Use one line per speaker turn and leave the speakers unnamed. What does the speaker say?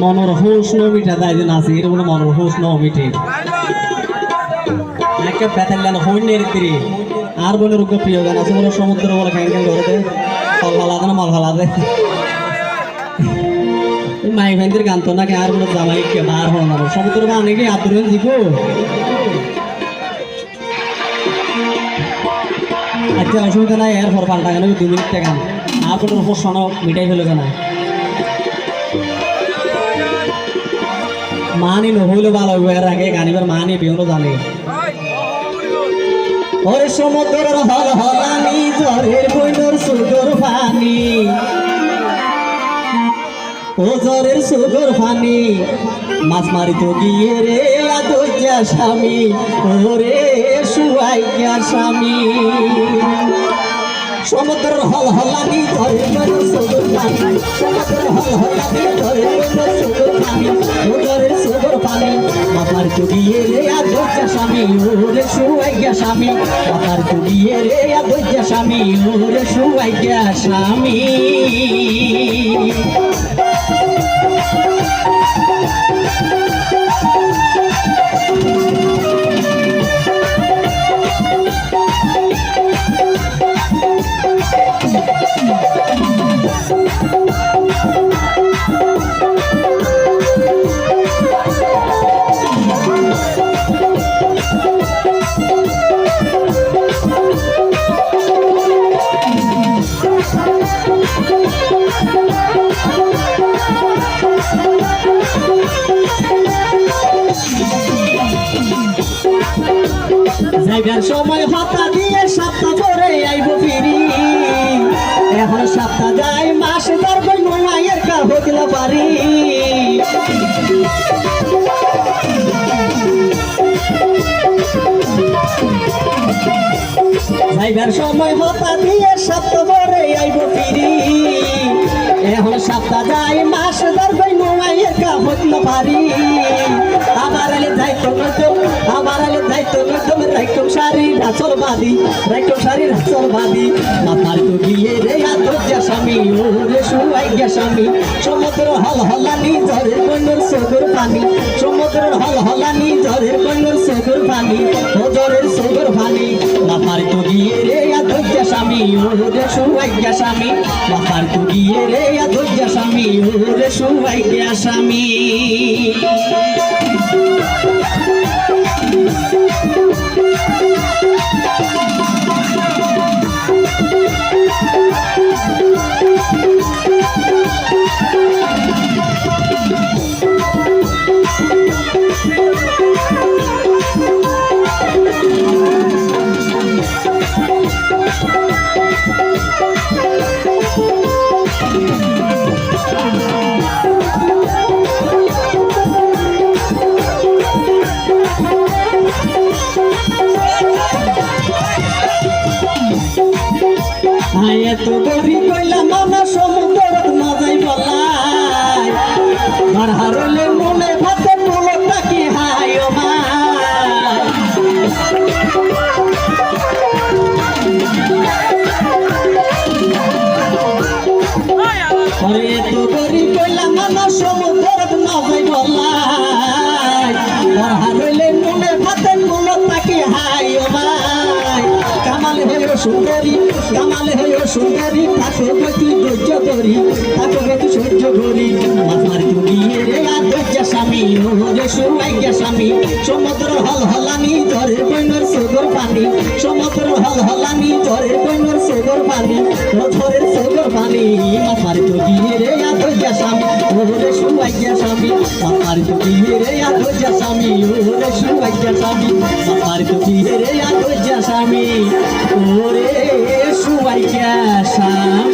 মনের হোস ন মিঠা তাই যে নাচি, এটা বলে মনের হোস ন মিঠে একে বেতাল্লান হইন নেরিতিরি আর বলে রুগ্য প্রিয় গান আছে, বলে সমুদ্র বলে খাই খাই করে দে। ফল ফালা দে না, মল ফালা দে। মাই ভাইদের গান তো নাকি আর বলে জামাই কে বার হল না। সমুদ্র বা অনেকে আদর দিগো আচ্ছা অসুবিধা নাই এর পর পাল্টা কেন দু মিনিট গান আপনার শোনো মিটাই ফেলো কেন মানি নহইলে ভালো হইব এর আগে গানিবার মানি বিহনো জানে। ওরে সমুদ্রের হল হলানি জ্বরের বইনর সুগর পানি ও জ্বরের সুগর পানি মাছ মারি তো গিয়ে রে আদর্যা স্বামী। ওরে সুয়াইয়া স্বামী সমুদ্রের হল হলানি জ্বরের বইনর সুগর পানি সমুদ্রের হল হলানি মাথার চুগিয়ে রে আদর্যা স্বামী ওরে সুয়াইয়া স্বামী। মাথার চুগিয়ে রে আদর্যা স্বামী ওরে সুয়াইয়া স্বামী। যাইবার সময় হতা দিয়ে সাতটা পরে আইব ফিরি। এখন সাতটা যাই মাস ধরবে মায়ের কা হইল পারি। যাইবার সময় হতা দিয়ে সাতটা পরে আইব ফিরি। এখন সাতটা যাই মাস ধরবে মায়ের কা হইল পারি আমার আলে যাইতো নতুন, আমার আলে যাইতো নতুন রাইটম শাড়ি রাচল বাদি রাইটম শাড়ি রাচল বাদি মাথার তো গিয়ে রে আদর্যা স্বামী ওরে সুয়াই গিয়া স্বামী। সমুদ্র হল হলানি ঝড়ের কন্যর সগর পানি সমুদ্রের হল হলানি ঝড়ের কন্যর সগর পানি ও ঝড়ের সগর পানি। মাথার তো গিয়ে রে আদর্যা স্বামী ওরে সুয়াই গিয়া স্বামী। মাথার তো গিয়ে রে আদর্যা স্বামী ওরে সুয়াই গিয়া স্বামী আয় তো গরি কইলাম মামা সমুদ্র না যাই বলাই। আর হারলে মনে ভাতে পোলটা কি হাই ও মাই আরে গরি কইলাম মামা সমুদ্র সুন্দরী কামাল হয়ে সুন্দরী তাকে বেতু ধৈর্য ধরি তাকে বেতু সহ্য করি। আমার চুড়িয়ে রে আদর্য স্বামী ওরে সুয়াইয়া স্বামী। সমুদ্র হল হলানি ধরে বৈনর সগর পানি। সমুদ্র হল হলানি ধরে বৈনর সগর পানি। আমার পিয়েরে এত জাসামি ওরে সুবাই জাসামি আমার পিয়েরে এত জাসামি ওরে সুবাই জাসামি